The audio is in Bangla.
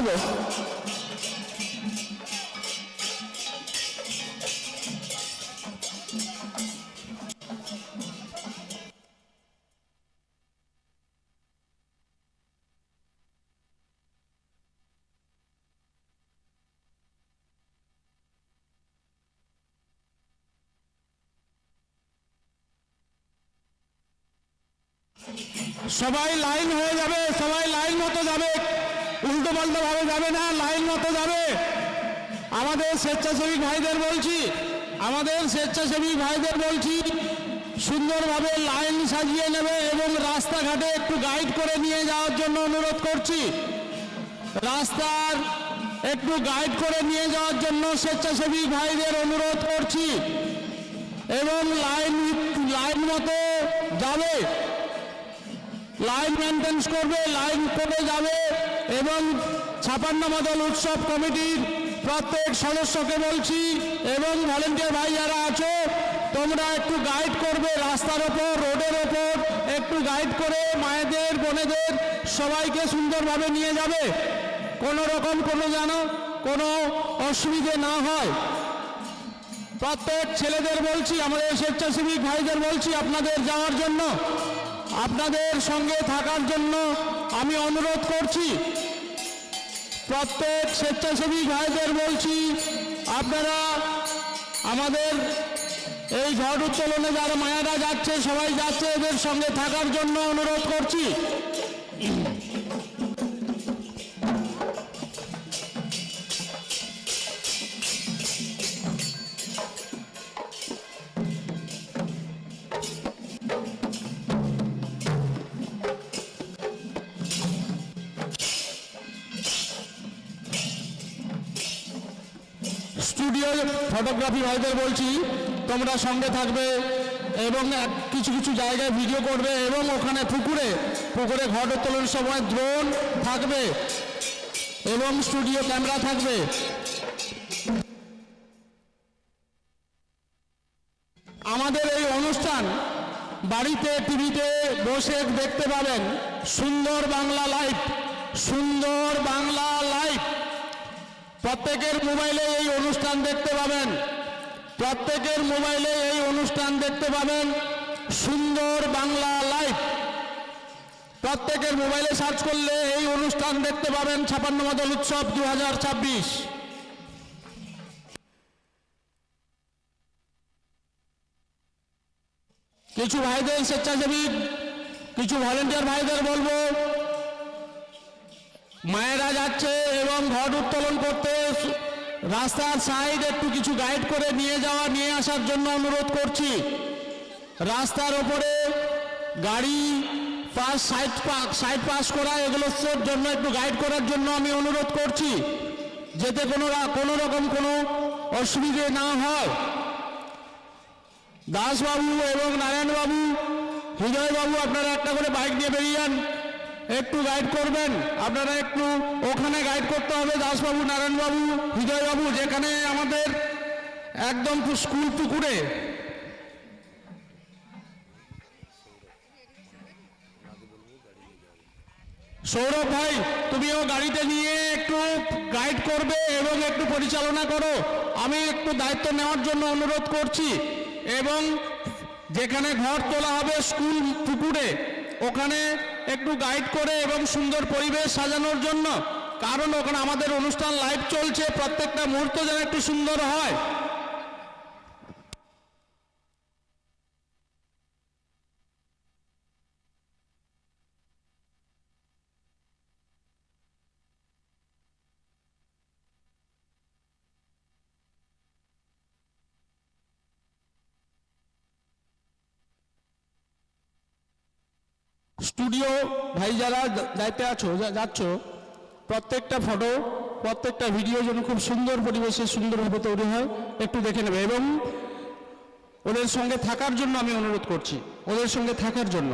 হব সবাই লাইন হয়ে যাবে সবাই লাইন মতো যাবে উল্টো ভাবে যাবে না, লাইন মতো যাবে। আমাদের স্বেচ্ছাসেবী ভাইদের বলছি, আমাদের স্বেচ্ছাসেবী ভাইদের বলছি, সুন্দরভাবে লাইন সাজিয়ে নেবে এবং রাস্তাঘাটে একটু গাইড করে নিয়ে যাওয়ার জন্য অনুরোধ করছি। রাস্তার একটু গাইড করে নিয়ে যাওয়ার জন্য স্বেচ্ছাসেবী ভাইদের অনুরোধ করছি এবং লাইন লাইন মতো যাবে। লাইন মেনটেন্স করবে, লাইন করে যাবে। এবং ছাপান্ন বদল উৎসব কমিটির প্রত্যেক সদস্যকে বলছি, এবং ভলেন্টিয়ার ভাই যারা আছো, তোমরা একটু গাইড করবে রাস্তার ওপর, রোডের ওপর, একটু গাইড করে মায়েদের, বোনেদের সবাইকে সুন্দরভাবে নিয়ে যাবে। কোনো রকম কোনো যেন কোনো অসুবিধে না হয়। প্রত্যেক ছেলেদের বলছি, আমাদের স্বেচ্ছাসেবী ভাইদের বলছি, আপনাদের যাওয়ার জন্য, আপনাদের সঙ্গে থাকার জন্য আমি অনুরোধ করছি। প্রত্যেক স্বেচ্ছাসেবী ভাইদের বলছি, আপনারা আমাদের এই ঝড় উত্তোলনে যারা মায়েরা যাচ্ছে, সবাই যাচ্ছে এদের সঙ্গে থাকার জন্য অনুরোধ করছি। স্টুডিও ফটোগ্রাফি ভাইদের বলছি, তোমরা সঙ্গে থাকবে এবং কিছু কিছু জায়গায় ভিডিও করবে এবং ওখানে পুকুরে পুকুরে ঘট উত্তোলনের সময় ড্রোন থাকবে এবং স্টুডিও ক্যামেরা থাকবে। আমাদের এই অনুষ্ঠান বাড়িতে, টিভিতে বসে দেখতে পাবেন সুন্দর বাংলা লাইভ সুন্দর বাংলা লাইভ প্রত্যেকের মোবাইলে এই অনুষ্ঠান দেখতে পাবেন। প্রত্যেকের মোবাইলে এই অনুষ্ঠান দেখতে পাবেন সুন্দর বাংলা লাইভ। প্রত্যেকের মোবাইলে সার্চ করলে এই অনুষ্ঠান দেখতে পাবেন ছাপান্ন মদল উৎসব দু হাজার ছাব্বিশ। কিছু ভাইদের স্বেচ্ছাসেবী, কিছু ভলেন্টিয়ার ভাইদের বলব মায়েরা যাচ্ছে এবং ঘট উত্তোলন করতে রাস্তার সাইড একটু কিছু গাইড করে নিয়ে যাওয়া, নিয়ে আসার জন্য অনুরোধ করছি। রাস্তার ওপরে গাড়ি পাস, সাইড সাইড পাস করা এগুলোর জন্য একটু গাইড করার জন্য আমি অনুরোধ করছি, যাতে কোনো কোনো রকম কোনো অসুবিধে না হয়। দাসবাবু এবং নারায়ণবাবু, হৃদয়বাবু, আপনারা একটা করে বাইক নিয়ে বেরিয়ে যান। একটু গাইড করবেন। আপনারা একটু ওখানে গাইড করতে হবে দাসবাবু, নারায়ণবাবু হৃদয়বাবু যেখানে আমাদের একদম স্কুল পুকুরে। সৌরভ ভাই, তুমিও গাড়িতে নিয়ে একটু গাইড করবে এবং একটু পরিচালনা করো। আমি একটু দায়িত্ব নেওয়ার জন্য অনুরোধ করছি। এবং যেখানে ঘর তোলা হবে স্কুল পুকুরে, ওখানে একটু গাইড করে এবং সুন্দর পরিবেশ সাজানোর জন্য। কারণ ওখানে আমাদের অনুষ্ঠান লাইভ চলছে, প্রত্যেকটা মুহূর্ত যেন একটু সুন্দর হয়। স্টুডিও, ভাই যারা যাইতে আছো যাচ্ছ, প্রত্যেকটা ফটো প্রত্যেকটা ভিডিও যেন খুব সুন্দর পরিবেশে সুন্দরভাবে তৈরি হয়, একটু দেখে নেবে। এবং ওদের সঙ্গে থাকার জন্য আমি অনুরোধ করছি। ওদের সঙ্গে থাকার জন্য।